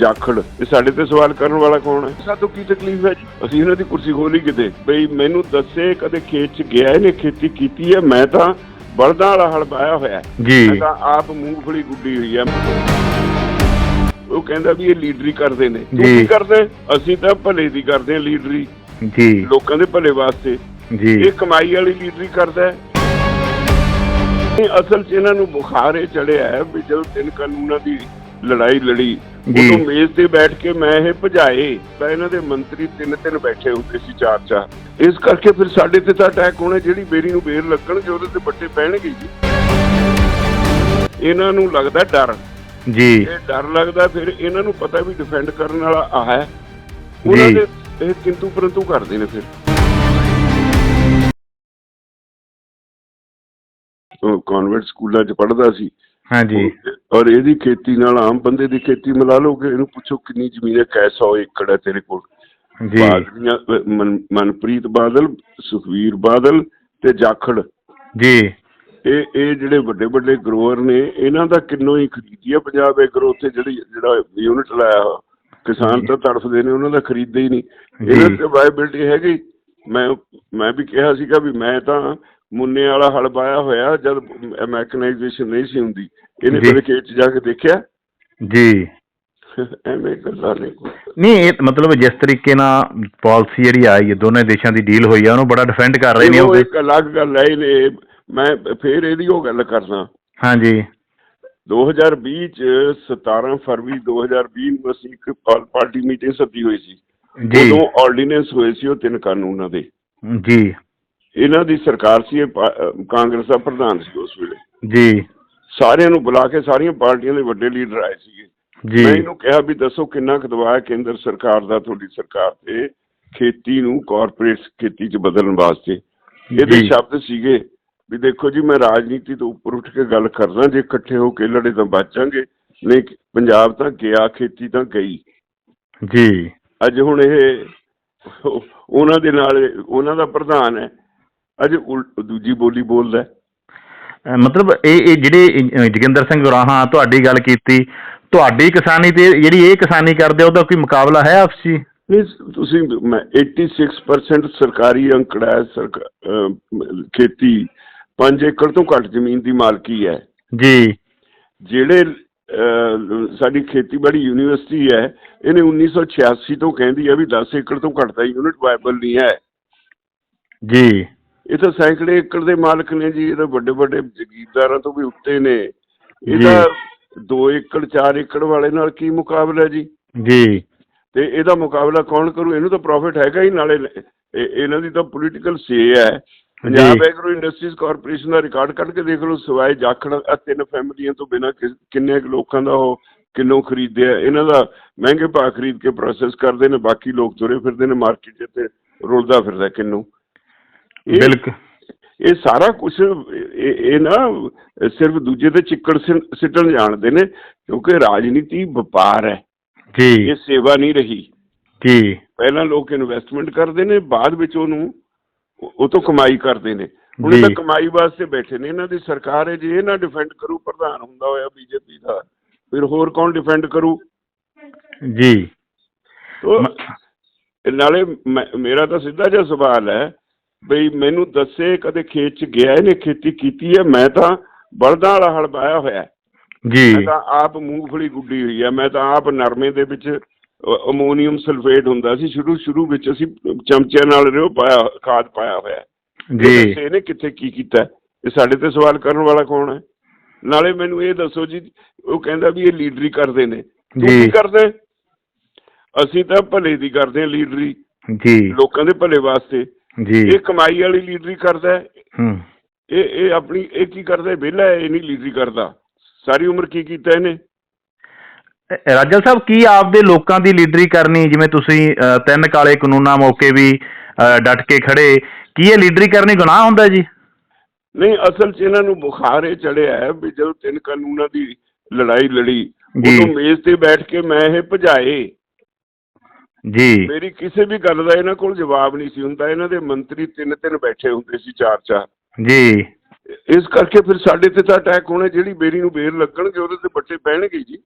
ਜਾਖੜ ਇਹ ਸਾਡੇ ਤੇ ਸਵਾਲ ਕਰਨ ਵਾਲਾ ਕੌਣ ਹੈ? ਸਾਤੋਂ ਕੀ ਤਕਲੀਫ ਹੈ ਜੀ? ਅਸੀਂ ਇਹਨਾਂ ਦੀ ਕੁਰਸੀ ਖੋਲੀ ਕਿਤੇ। ਬਈ ਮੈਨੂੰ ਦੱਸੇ ਕਦੇ ਖੇਤ ਚ ਗਿਆ ਇਹਨੇ ਖੇਤੀ ਕੀਤੀ ਹੈ ਮੈਂ ਤਾਂ ਬਲਦਾਂ ਵਾਲਾ ਹਲ ਬਾਇਆ ਹੋਇਆ ਹੈ। ਜੀ। ਮੈਂ ਤਾਂ ਆਪ ਮੂੰਗਫਲੀ ਗੁੱਡੀ ਹੋਈ ਹੈ। ਉਹ ਕਹਿੰਦਾ ਵੀ ਇਹ ਲੀਡਰੀ ਕਰਦੇ ਨੇ। ਤੂੰ ਜੀ। ਕੀ ਕਰਦੇ? ਅਸੀਂ ਤਾਂ ਭਲੇ ਦੀ ਕਰਦੇ ਹਾਂ ਲੀਡਰੀ। ਜੀ। ਲੋਕਾਂ ਦੇ ਭਲੇ ਵਾਸਤੇ। ਜੀ। ਇਹ ਕਮਾਈ ਵਾਲੀ ਲੀਡਰੀ ਕਰਦਾ ਹੈ। ਇਹ ਅਸਲ 'ਚ ਇਹਨਾਂ ਨੂੰ ਬੁਖਾਰ ਇਹ ਚੜਿਆ ਹੈ ਵੀ ਜਦੋਂ ਤਿੰਨ ਕਾਨੂੰਨਾਂ ਦੀ ਲੜਾਈ ਲੜੀ। ਉਦੋਂ ਮੇਜ਼ ਤੇ ਬੈਠ ਕੇ ਮੈਂ ਇਹ ਭਜਾਏ ਤਾਂ ਇਹਨਾਂ ਦੇ ਮੰਤਰੀ ਤਿੰਨ ਤਿੰਨ ਬੈਠੇ ਹੁੰਦੇ ਸੀ ਚਾਰ ਚਾਰ। ਇਸ ਕਰਕੇ ਫਿਰ ਸਾਡੇ ਤੇ ਤਾਂ ਅਟੈਕ ਹੋਣੇ ਜਿਹੜੀ ਬੇਰੀ ਨੂੰ ਬੇਰ ਲੱਗਣਗੇ ਉਹਦੇ ਤੇ ਬੱਟੇ ਪੈਣਗੇ ਜੀ। ਇਹਨਾਂ ਨੂੰ ਲੱਗਦਾ ਡਰ। ਜੀ। ਇਹ ਡਰ ਲੱਗਦਾ ਫਿਰ ਇਹਨਾਂ ਨੂੰ ਪਤਾ ਵੀ ਡਿਫੈਂਡ ਕਰਨ ਵਾਲਾ ਆ ਹੈ। ਉਹਨਾਂ। ਦੇ ਇਹ ਕਿੰਤੂ ਪਰੰਤੂ ਕਰਦੇ ਨੇ ਫਿਰ। ਉਹ ਕਨਵੈਂਟ ਸਕੂਲਾਂ 'ਚ ਪੜ੍ਹਦਾ ਸੀ। ਹਾਂਜੀ। ਔਰ ਇਹਦੀ ਖੇਤੀ ਨਾਲ ਆਮ ਬੰਦੇ ਦੀ ਖੇਤੀ ਮਿਲਾ ਲੋਗੇ ਇਹਨੂੰ ਪੁੱਛੋ ਕਿੰਨੀ ਜ਼ਮੀਨ ਹੈ ਕੈਸਾ ਏਕੜ ਹੈ ਤੇਰੇ ਕੋਲ। ਜੀ। ਬਾਦਲੀਆਂ ਅਹ, ਮਨ- ਮਨਪ੍ਰੀਤ ਬਾਦਲ ਸੁਖਵੀਰ ਬਾਦਲ ਤੇ ਜਾਖੜ। ਜੀ। ਇਹ ਇਹ ਜਿਹੜੇ ਵੱਡੇ ਵੱਡੇ ਗਰੋਅਰ ਨੇ ਇਹਨਾਂ ਦਾ ਕਿੰਨੋ ਹੀ ਖਰੀਦੀ ਹੈ ਪੰਜਾਬ ਐਗਰੋ ਤੇ ਜਿਹੜੀ ਜਿਹੜਾ ਯੂਨਿਟ ਲਾਇਆ ਹੋਇਆ। ਕਿਸਾਨ ਤਾਂ ਤੜਫਦੇ ਨੇ ਉਹਨਾਂ ਦਾ ਖਰੀਦਦੇ ਹੀ ਨਹੀਂ। ਇਹਨਾਂ ਜੀ। ਤੇ ਵਾਇਬਿਲਟੀ ਹੈਗੀ। ਮੈਂ ਮੈਂ ਵੀ ਕਿਹਾ ਸੀਗਾ ਵੀ ਮੈਂ ਤਾਂ ਮੁੰਨੇ ਵਾਲਾ ਹਲ ਬਾਇਆ ਹੋਇਆ ਜਦ ਮੈਕਨਾਈਜੇਸ਼ਨ ਨਹੀਂ ਸੀ ਹੁੰਦੀ। ਇਹਨੇ। ਕਦੇ ਖੇਤ ਜਾ ਕੇ ਦੇਖਿਆ? ਜੀ। ਐਵੇਂ ਗੱਲਾਂ ਨੇ ਨਹੀਂ ਇਹ ਮਤਲਬ ਜਿਸ ਤਰੀਕੇ ਨਾਲ ਪਾਲਿਸੀ ਜਿਹੜੀ ਆਈ ਹੈ ਦੋਨੇ ਦੇਸ਼ਾਂ ਦੀ ਡੀਲ ਹੋਈ ਆ ਉਹਨੂੰ ਬੜਾ ਡਿਫੈਂਡ ਕਰ ਰਹੇ ਨੇ ਉਹ ਇੱਕ ਅਲੱਗ ਗੱਲ ਹੈ ਇਹਨੇ ਮੈਂ ਫੇਰ ਇਹਦੀ ਉਹ ਗੱਲ ਕਰਦਾ। ਹਾਂਜੀ। 2020 ਚ 17 ਫਰਵਰੀ 2020 ਨੂੰ ਅਸੀਂ ਇੱਕ ਪਾਰਟੀ ਮੀਟਿੰਗ ਸੱਦੀ ਹੋਈ ਸੀ। ਜੀ। ਉਦੋਂ ਆਰਡੀਨੈਂਸ ਹੋਏ ਸੀ ਉਹ ਤਿੰਨ ਕਾਨੂੰਨਾਂ ਦੇ। ਜੀ। ਇਹਨਾਂ ਦੀ ਸਰਕਾਰ ਸੀ ਇਹ ਪਾ- ਅਹ ਕਾਂਗਰਸ ਦਾ ਪ੍ਰਧਾਨ ਸੀ ਉਸ ਵੇਲੇ। ਜੀ। ਸਾਰਿਆਂ ਨੂੰ ਬੁਲਾ ਕੇ ਸਾਰੀਆਂ ਪਾਰਟੀਆਂ ਦੇ ਵੱਡੇ ਲੀਡਰ ਆਏ ਸੀਗੇ। ਜੀ। ਮੈਂ ਇਹਨੂੰ ਕਿਹਾ ਵੀ ਦੱਸੋ ਕਿੰਨਾ ਹੈ ਕੇਂਦਰ ਸਰਕਾਰ ਦਾ ਤੁਹਾਡੀ ਸਰਕਾਰ ਤੇ ਖੇਤੀ ਨੂੰ ਕਾਰਪੋਰੇਟ ਖੇਤੀ 'ਚ ਬਦਲਣ ਵਾਸਤੇ। ਇਹਦੇ ਜੀ। ਸ਼ਬਦ ਸੀਗੇ ਵੀ ਦੇਖੋ ਜੀ ਮੈਂ ਰਾਜਨੀਤੀ ਤੋਂ ਉੱਪਰ ਉੱਠ ਕੇ ਗੱਲ ਕਰਦਾ ਜੇ ਇਕੱਠੇ ਹੋ ਕੇ ਲੜੇ ਤਾਂ ਬਚਾਂਗੇ ਨਹੀਂ ਪੰਜਾਬ ਤਾਂ ਗਿਆ ਖੇਤੀ ਤਾਂ ਗਈ। ਜੀ। ਅੱਜ ਹੁਣ ਇਹ ਉਹ- ਉਹਨਾਂ ਦੇ ਨਾਲ ਉਹਨਾਂ ਦਾ ਪ੍ਰਧਾਨ ਹੈ। ਅੱਜ ਉਲ- ਦੂਜੀ ਬੋਲੀ ਬੋਲਦਾ ਹੈ। ਅਹ ਮਤਲਬ ਇਹ ਇਹ ਜਿਹੜੇ ਅਹ ਜੋਗਿੰਦਰ ਸਿੰਘ ਗੁਰਾਹਾਂ ਤੁਹਾਡੀ ਗੱਲ ਕੀਤੀ। ਤੁਹਾਡੀ ਕਿਸਾਨੀ ਤੇ ਜਿਹੜੀ ਇਹ ਕਿਸਾਨੀ ਕਰਦੇ ਆ, ਉਹਦਾ ਕੋਈ ਮੁਕਾਬਲਾ ਹੈ ਆਪਸੀ ਇਹ ਤੁਸੀਂ ਮੈਂ 86% ਸਰਕਾਰੀ ਅੰਕੜਾ ਹੈ ਸਰਕਾ- ਅਹ ਖੇਤੀ। 5 ਏਕੜ ਤੋਂ ਘੱਟ ਜ਼ਮੀਨ ਦੀ ਮਾਲਕੀ ਹੈ। ਜੀ। ਜਿਹੜੇ ਅਹ, ਸਾਡੀ ਖੇਤੀਬਾੜੀ ਯੂਨੀਵਰਸਿਟੀ ਹੈ ਇਹਨੇ 1986 ਤੋਂ ਕਹਿੰਦੀ ਹੈ ਵੀ 10 ਏਕੜ ਤੋਂ ਘੱਟ ਦਾ ਯੂਨਿਟ ਵਾਇਬਲ ਨਹੀਂ ਹੈ। ਜੀ। ਇਹ ਤਾਂ ਸੈਂਕੜੇ ਏਕੜ ਦੇ ਮਾਲਕ ਨੇ ਜੀ ਇਹਦੇ ਵੱਡੇ ਵੱਡੇ ਜ਼ਗੀਰਦਾਰਾਂ ਤੋਂ ਵੀ ਉੱਤੇ ਨੇ। ਇਹਦਾ 2 ਏਕੜ 4 ਏਕੜ ਵਾਲੇ ਨਾਲ ਕੀ ਮੁਕਾਬਲਾ ਜੀ? ਜੀ। ਤੇ ਇਹਦਾ ਮੁਕਾਬਲਾ ਕੌਣ ਕਰੂ? ਇਹਨੂੰ ਤਾਂ ਪ੍ਰੋਫਿਟ ਹੈਗਾ ਹੀ ਨਾਲੇ। ਇਹ- ਇਹਨਾਂ ਦੀ ਤਾਂ ਪੋਲੀਟੀਕਲ ਸੇ ਹੈ। ਪੰਜਾਬ ਐਗਰੋ ਇੰਡਸਟਰੀਜ਼ ਕਾਰਪੋਰੇਸ਼ਨ ਦਾ ਰਿਕਾਰਡ ਕੱਢ ਕੇ ਦੇਖ ਲਓ ਸਿਵਾਏ ਜਾਖੜ ਆ ਤਿੰਨ ਫੈਮਲੀਆਂ ਤੋਂ ਬਿਨਾਂ ਕਿੰਨੇ ਕੁ ਲੋਕਾਂ ਦਾ ਉਹ ਕਿਲੋ ਖਰੀਦਦੇ ਆ ਇਹਨਾਂ ਦਾ ਮਹਿੰਗੇ ਭਾਅ ਖਰੀਦ ਕੇ ਪ੍ਰੋਸੈਸ ਕਰਦੇ ਨੇ ਬਾਕੀ ਲੋਕ ਤੁਰੇ ਫਿਰਦੇ ਨੇ ਮਾਰਕੀਟ 'ਚ ਤੇ ਰੁਲਦਾ ਫਿਰਦਾ ਕਿੰਨੂ। ਇਹ- ਬਿਲਕੁਲ। ਇਹ ਸਾਰਾ ਕੁਝ ਇਹ ਨਾ ਸਿਰਫ ਦੂਜੇ ਤੇ ਚਿੱਕੜ ਸਿੱਟਣ ਜਾਣਦੇ ਨੇ ਕਿਉਂਕਿ ਰਾਜਨੀਤੀ ਵਪਾਰ ਹੈ। ਜੀ। ਇਹ ਸੇਵਾ ਨਹੀਂ ਰਹੀ। ਜੀ। ਪਹਿਲਾਂ ਲੋਕ ਇਨਵੈਸਟਮੈਂਟ ਕਰਦੇ ਨੇ ਬਾਅਦ ਵਿੱਚ ਉਹਨੂੰ ਉਹ ਤੋਂ ਕਮਾਈ ਕਰਦੇ ਨੇ। ਹੁਣ। ਤਾਂ ਕਮਾਈ ਵਾਸਤੇ ਬੈਠੇ ਨੇ ਇਹਨਾਂ ਦੀ ਸਰਕਾਰ ਹੈ ਜੇ ਇਹ ਨਾ ਡਿਫੈਂਡ ਕਰੂ ਪ੍ਰਧਾਨ ਹੁੰਦਾ ਹੋਇਆ ਬੀਜੇਪੀ ਦਾ ਫਿਰ ਹੋਰ ਕੌਣ ਡਿਫੈਂਡ ਕਰੂ? ਜੀ। ਤੋ ਨਾਲੇ ਮੇਰਾ ਤਾਂ ਸਿੱਧਾ ਜਿਹਾ ਸਵਾਲ ਹੈ ਬਈ ਮੈਨੂੰ ਦੱਸੇ ਕਦੇ ਖੇਤ ਚ ਗਿਆ ਇਹਨੇ ਖੇਤੀ ਕੀਤੀ ਹੈ ਮੈਂ ਤਾਂ ਬਲਦਾਂ ਵਾਲਾ ਹਲ ਬਾਇਆ ਹੋਇਆ। ਜੀ। ਮੈਂ ਤਾਂ ਆਪ ਮੂੰਗਫਲੀ ਗੁੱਡੀ ਹੋਈ ਹੈ ਮੈਂ ਤਾਂ ਆਪ ਨਰਮੇ ਦੇ ਵਿੱਚ ਅਮੋਨੀਅਮ ਸਲਫੇਟ ਹੁੰਦਾ ਸੀ ਸ਼ੁਰੂ ਸ਼ੁਰੂ ਵਿੱਚ ਅਸੀਂ ਚਮਚਿਆਂ ਨਾਲ ਰਿਓ ਪਾਇਆ ਖਾਦ ਪਾਇਆ ਹੋਇਆ। ਜੀ। ਇਹਨੇ ਕਿੱਥੇ ਕੀ ਕੀਤਾ? ਇਹ ਸਾਡੇ ਤੇ ਸਵਾਲ ਕਰਨ ਵਾਲਾ ਕੌਣ ਹੈ? ਨਾਲੇ ਮੈਨੂੰ ਇਹ ਦੱਸੋ ਜੀ ਉਹ ਕਹਿੰਦਾ ਵੀ ਇਹ ਲੀਡਰੀ ਕਰਦੇ ਨੇ। ਕੀ ਕਰਦੇ? ਅਸੀਂ ਤਾਂ ਭਲੇ ਦੀ ਕਰਦੇ ਹਾਂ ਲੀਡਰੀ। ਜੀ। ਲੋਕਾਂ ਦੇ ਭਲੇ ਵਾਸਤੇ। ਜੀ। ਇਹ ਕਮਾਈ ਵਾਲੀ ਲੀਡਰੀ ਕਰਦਾ ਹੈ। ਹੂੰ। ਇਹ ਇਹ ਆਪਣੀ ਇਹ ਕੀ ਕਰਦਾ ਹੈ? ਵਿਹਲਾ ਹੈ ਇਹ ਨਹੀਂ ਲੀਡਰੀ ਕਰਦਾ। ਸਾਰੀ ਉਮਰ ਕੀ ਕੀਤਾ ਇਹਨੇ? ਰਾਜਲ ਸਾਹਿਬ ਕੀ ਆਪਦੇ ਲੋਕਾਂ ਦੀ ਲੀਡਰੀ ਕਰਨੀ? ਜਿਵੇਂ ਤੁਸੀਂ ਤਿੰਨ ਕਾਲੇ ਕਾਨੂੰਨਾਂ ਮੌਕੇ ਵੀ ਡਟ ਕੇ ਖੜੇ ਕੀ ਇਹ ਲੀਡਰੀ ਕਰਨੀ ਗੁਨਾਹ ਹੁੰਦਾ ਜੀ? ਨਹੀਂ ਅਸਲ 'ਚ ਇਹਨਾਂ ਨੂੰ ਬੁਖਾਰ ਇਹ ਚੜਿਆ ਹੈ ਵੀ ਜਦੋਂ ਤਿੰਨ ਕਾਨੂੰਨਾਂ ਦੀ ਲੜਾਈ ਲੜੀ ਜੀ। ਉਦੋਂ ਮੇਜ਼ ਤੇ ਬੈਠ ਕੇ ਮੈਂ ਇਹ ਭਜਾਏ। ਜੀ। ਮੇਰੀ ਕਿਸੇ ਵੀ ਗੱਲ ਦਾ ਇਹਨਾਂ ਕੋਲ ਜਵਾਬ ਨਹੀਂ ਸੀ ਹੁੰਦਾ। ਇਹਨਾਂ ਦੇ ਮੰਤਰੀ ਤਿੰਨ ਤਿੰਨ ਬੈਠੇ ਹੁੰਦੇ ਸੀ ਚਾਰ ਚਾਰ ਜੀ। ਇਸ ਕਰਕੇ ਫਿਰ ਸਾਡੇ ਤੇ ਤਾਂ ਅਟੈਕ ਹੋਣੇ ਜਿਹੜੀ ਬੇਰੀ ਨੂੰ ਬੇਰ ਲੱਗਣਗੇ ਉਹਦੇ ਤੇ ਬੱਟੇ ਪੈਣਗੇ ਜੀ।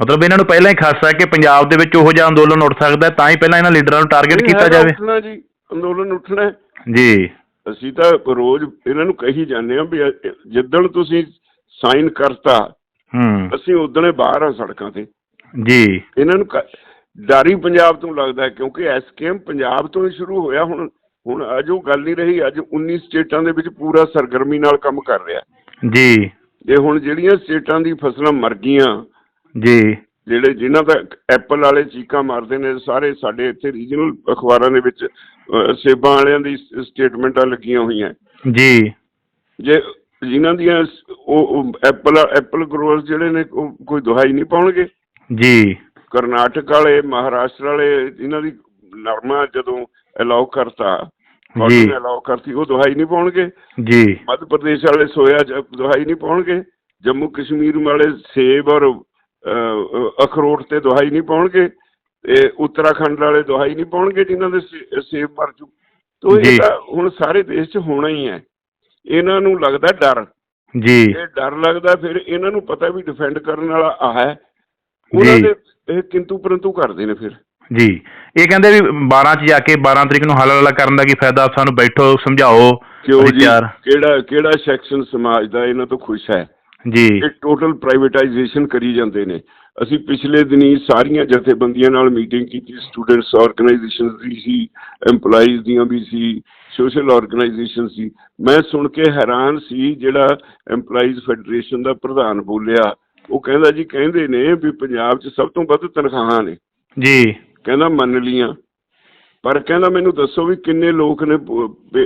ਮਤਲਬ ਇਹਨਾਂ ਨੂੰ ਪਹਿਲਾਂ ਹੀ ਖਾਸਾ ਕਿ ਪੰਜਾਬ ਦੇ ਵਿੱਚ ਉਹੋ ਜਿਹਾ ਅੰਦੋਲਨ ਉੱਠ ਸਕਦਾ ਤਾਂ ਹੀ ਪਹਿਲਾਂ ਇਹਨਾਂ ਲੀਡਰਾਂ ਨੂੰ ਟਾਰਗੇਟ ਕੀਤਾ ਜਾਵੇ। ਉੱਠਣਾ ਜੀ ਅੰਦੋਲਨ ਉੱਠਣਾ ਹੈ। ਜੀ। ਅਸੀਂ ਤਾਂ ਰੋਜ਼ ਇਹਨਾਂ ਨੂੰ ਕਹੀ ਜਾਂਦੇ ਹਾਂ ਵੀ ਜਿੱਦਣ ਤੁਸੀਂ ਸਾਈਨ ਕਰਤਾ ਹੂੰ। ਅਸੀਂ ਉਦਣੇ ਬਾਹਰ ਆ ਸੜਕਾਂ ਤੇ। ਜੀ। ਇਹਨਾਂ ਨੂੰ ਡਰ ਪੰਜਾਬ ਤੋਂ ਲੱਗਦਾ ਕਿਉਂਕਿ ਐਸਕੇਐਮ ਪੰਜਾਬ ਤੋਂ ਹੀ ਸ਼ੁਰੂ ਹੋਇਆ ਹੁਣ ਹੁਣ ਅੱਜ ਉਹ ਗੱਲ ਨਹੀਂ ਰਹੀ ਅੱਜ 19 ਸਟੇਟਾਂ ਦੇ ਵਿੱਚ ਪੂਰਾ ਸਰਗਰਮੀ ਨਾਲ ਕੰਮ ਕਰ ਰਿਹਾ। ਜੀ। ਤੇ ਹੁਣ ਜਿਹੜੀਆਂ ਸਟੇਟਾਂ ਦੀ ਫਸਲਾਂ ਮਰ ਗਈਆਂ ਜੀ। ਜਿਹੜੇ ਜਿਨ੍ਹਾਂ ਦਾ ਐਪਲ ਵਾਲੇ ਚੀਕਾਂ ਮਾਰਦੇ ਨੇ ਸਾਰੇ ਸਾਡੇ ਇੱਥੇ ਰੀਜਨਲ ਅਖਬਾਰਾਂ ਦੇ ਵਿੱਚ ਸੇਬਾਂ ਵਾਲਿਆਂ ਦੀ ਸਟੇਟਮੈਂਟਾਂ ਲੱਗੀਆਂ ਹੋਈਆਂ। ਜੀ। ਜੇ ਜਿਨ੍ਹਾਂ ਦੀਆਂ ਉਹ ਐਪਲ ਐਪਲ ਗਰੋਵਰਸ ਜਿਹੜੇ ਨੇ ਕੋਈ ਦੁਹਾਈ ਨਹੀਂ ਪਾਉਣਗੇ। ਜੀ। ਕਰਨਾਟਕ ਵਾਲੇ ਮਹਾਰਾਸ਼ਟਰ ਵਾਲੇ ਇਹਨਾਂ ਦੀ ਨਰਮਾ ਜਦੋਂ ਅਲਾਉ ਕਰਤਾ ਜੀ। ਅਲਾਉ ਕਰਤੀ ਉਹ ਦੁਹਾਈ ਨਹੀਂ ਪਾਉਣਗੇ? ਜੀ। ਮੱਧ ਪ੍ਰਦੇਸ਼ ਵਾਲੇ ਸੋਇਆ ਦੁਹਾਈ ਨਹੀਂ ਪਾਉਣਗੇ? ਜੰਮੂ ਕਸ਼ਮੀਰ ਵਾਲੇ ਸੇਬ ਔਰ ਅਖਰੋਟ ਤੇ ਦੁਹਾਈ ਨਹੀਂ ਪਾਉਣਗੇ? ਤੇ ਉੱਤਰਾਖੰਡ ਵਾਲੇ ਦੁਹਾਈ ਨਹੀਂ ਪਾਉਣਗੇ ਜਿਨ੍ਹਾਂ ਦੇ ਸੇਬ ਮਰ ਜੂ ਤੋ। ਇਹ ਹੁਣ ਸਾਰੇ ਦੇਸ਼ 'ਚ ਹੋਣਾ ਹੀ ਹੈ। ਇਹਨਾਂ ਨੂੰ ਲੱਗਦਾ ਡਰ। ਜੀ। ਇਹ ਡਰ ਲੱਗਦਾ ਫਿਰ ਇਹਨਾਂ ਨੂੰ ਪਤਾ ਵੀ ਡਿਫੈਂਡ ਕਰਨ ਵਾਲਾ ਆ ਹੈ। ਉਹਨਾਂ। ਦੇ ਇਹ ਕਿੰਤੂ ਪਰੰਤੂ ਕਰਦੇ ਨੇ ਫਿਰ। ਜੀ। ਇਹ ਕਹਿੰਦੇ ਵੀ 12 ਚ ਜਾ ਕੇ 12 ਤਰੀਕ ਨੂੰ ਹੱਲ ਹੱਲਾ ਕਰਨ ਦਾ ਕੀ ਫਾਇਦਾ? ਸਾਨੂੰ ਬੈਠੋ ਸਮਝਾਓ। ਕਿਉਂ ਜੀ। ਕਿਹੜਾ ਕਿਹੜਾ ਸੈਕਸ਼ਨ ਸਮਾਜ ਦਾ ਇਹਨਾਂ ਤੋਂ ਖੁਸ਼ ਹੈ? ਜੀ। ਇਹ ਟੋਟਲ ਪ੍ਰਾਈਵੇਟਾਈਜੇਸ਼ਨ ਕਰੀ ਜਾਂਦੇ ਨੇ। ਅਸੀਂ ਪਿਛਲੇ ਦਿਨੀ ਸਾਰੀਆਂ ਜਥੇਬੰਦੀਆਂ ਨਾਲ ਮੀਟਿੰਗ ਕੀਤੀ ਸਟੂਡੈਂਟਸ ਆਰਗੇਨਾਈਜੇਸ਼ਨਸ ਦੀ ਸੀ EMPLOYEES ਦੀਆਂ ਵੀ ਸੀ ਸੋਸ਼ਲ ਆਰਗੇਨਾਈਜੇਸ਼ਨ ਸੀ। ਮੈਂ ਸੁਣ ਕੇ ਹੈਰਾਨ ਸੀ ਜਿਹੜਾ EMPLOYEES ਫੈਡਰੇਸ਼ਨ ਦਾ ਪ੍ਰਧਾਨ ਬੋਲਿਆ। ਉਹ ਕਹਿੰਦਾ ਜੀ ਕਹਿੰਦੇ ਨੇ ਵੀ ਪੰਜਾਬ 'ਚ ਸਭ ਤੋਂ ਵੱਧ ਤਨਖਾਹਾਂ ਨੇ। ਜੀ। ਕਹਿੰਦਾ ਮੰਨ ਲੀਆਂ ਪਰ ਕਹਿੰਦਾ ਮੈਨੂੰ ਦੱਸੋ ਵੀ ਕਿੰਨੇ ਲੋਕ ਨੇ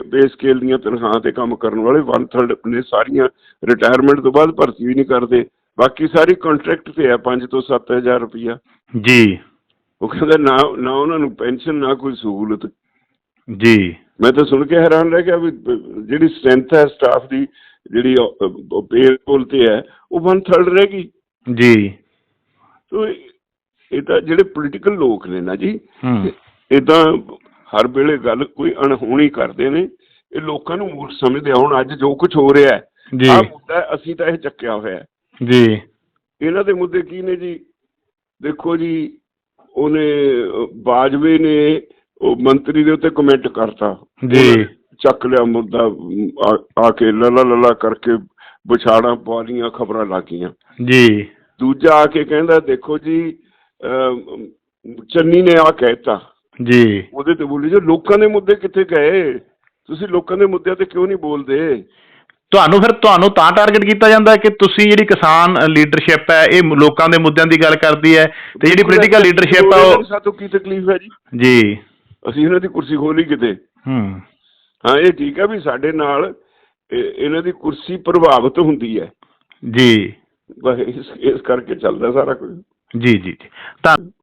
ਬੇ ਸਕੇਲ ਦੀਆਂ ਤਨਖਾਹਾਂ ਤੇ ਕੰਮ ਕਰਨ ਵਾਲੇ? 1/3 ਨੇ ਸਾਰੀਆਂ ਰਿਟਾਇਰਮੈਂਟ ਤੋਂ ਬਾਅਦ ਭਰਤੀ ਵੀ ਨਹੀਂ ਕਰਦੇ। ਬਾਕੀ ਸਾਰੀ ਕੰਟਰੈਕਟ ਤੇ ਆ 5 ਤੋਂ 7000 ਰੁਪਈਆ। ਜੀ। ਉਹ ਕਹਿੰਦਾ ਨਾ ਨਾ ਉਹਨਾਂ ਨੂੰ ਪੈਨਸ਼ਨ ਨਾ ਕੋਈ ਸਹੂਲਤ। ਜੀ। ਮੈਂ ਤਾਂ ਸੁਣ ਕੇ ਹੈਰਾਨ ਰਹਿ ਗਿਆ ਵੀ ਜਿਹੜੀ ਸਟਰੈਂਥ ਹੈ ਸਟਾਫ ਦੀ ਜਿਹੜੀ ਪੇਰੋਲ ਤੇ ਹੈ ਉਹ 1/3 ਰਹਿ ਗਈ। ਜੀ। ਸੋ ਇਹ ਇਹ ਤਾਂ ਜਿਹੜੇ ਪੋਲੀਟੀਕਲ ਲੋਕ ਨੇ ਨਾ ਜੀ ਹੂੰ। ਇਦਾਂ ਹਰ ਵੇਲੇ ਗੱਲ ਕੋਈ ਅਣਹੋਣੀ ਕਰਦੇ ਨੇ ਇਹ ਲੋਕਾਂ ਨੂੰ ਮੂਰਖ ਸਮਝਦੇ ਆ। ਹੁਣ ਅੱਜ ਜੋ ਕੁਝ ਹੋ ਰਿਹਾ ਹੈ ਆਹ ਮੁੱਦਾ ਅਸੀਂ ਤਾਂ ਇਹ ਚੱਕਿਆ ਹੋਇਆ ਜੀ। ਇਹਨਾਂ ਦੇ ਮੁੱਦੇ ਕੀ ਨੇ ਜੀ? ਦੇਖੋ ਜੀ ਉਹਨੇ ਬਾਜਵੇ ਨੇ ਉਹ ਮੰਤਰੀ ਦੇ ਉੱਤੇ ਕਮੈਂਟ ਕਰਤਾ। ਜੀ। ਚੱਕ ਲਿਆ ਮੁੱਦਾ ਆ- ਆ ਕੇ ਲਲਾ ਲਲਾ ਕਰਕੇ ਵਿਛਾੜਾਂ ਪਾ ਲਈਆਂ ਖਬਰਾਂ ਲੱਗੀਆਂ। ਜੀ। ਦੂਜਾ ਆ ਕੇ ਕਹਿੰਦਾ ਦੇਖੋ ਜੀ ਚੰਨੀ ਨੇ ਆ ਕਹਿਤਾ। ਜੀ। ਉਹਦੇ ਤੇ ਬੋਲੀ ਜੋ ਲੋਕਾਂ ਦੇ ਮੁੱਦੇ ਕਿੱਥੇ ਗਏ? ਤੁਸੀਂ ਲੋਕਾਂ ਦੇ ਮੁੱਦਿਆਂ ਤੇ ਕਿਉਂ ਨਹੀਂ ਬੋਲਦੇ? ਤੁਹਾਨੂੰ ਫਿਰ ਤੁਹਾਨੂੰ ਤਾਂ ਟਾਰਗੇਟ ਕੀਤਾ ਜਾਂਦਾ ਕਿ ਤੁਸੀਂ ਜਿਹੜੀ ਕਿਸਾਨ ਲੀਡਰਸ਼ਿਪ ਹੈ ਇਹ ਲੋਕਾਂ ਦੇ ਮੁੱਦਿਆਂ ਦੀ ਗੱਲ ਕਰਦੀ ਹੈ ਤੇ ਜਿਹੜੀ ਪੋਲੀਟੀਕਲ ਲੀਡਰਸ਼ਿਪ ਹੈ ਉਹ ਸਾਤੋਂ ਕੀ ਤਕਲੀਫ ਹੈ ਜੀ? ਜੀ। ਅਸੀਂ ਇਹਨਾਂ ਦੀ ਕੁਰਸੀ ਖੋਲੀ ਕਿਤੇ। ਹੂੰ। ਹਾਂ ਇਹ ਠੀਕ ਹੈ ਵੀ ਸਾਡੇ ਨਾਲ ਇਹਨਾਂ ਦੀ ਕੁਰਸੀ ਪ੍ਰਭਾਵਿਤ ਹੁੰਦੀ ਹੈ। ਜੀ। ਇਸ ਇਸ ਕਰਕੇ ਚੱਲਦਾ ਸਾਰਾ ਕੁਝ। ਜੀ ਜੀ ਜੀ। ਤਾਂ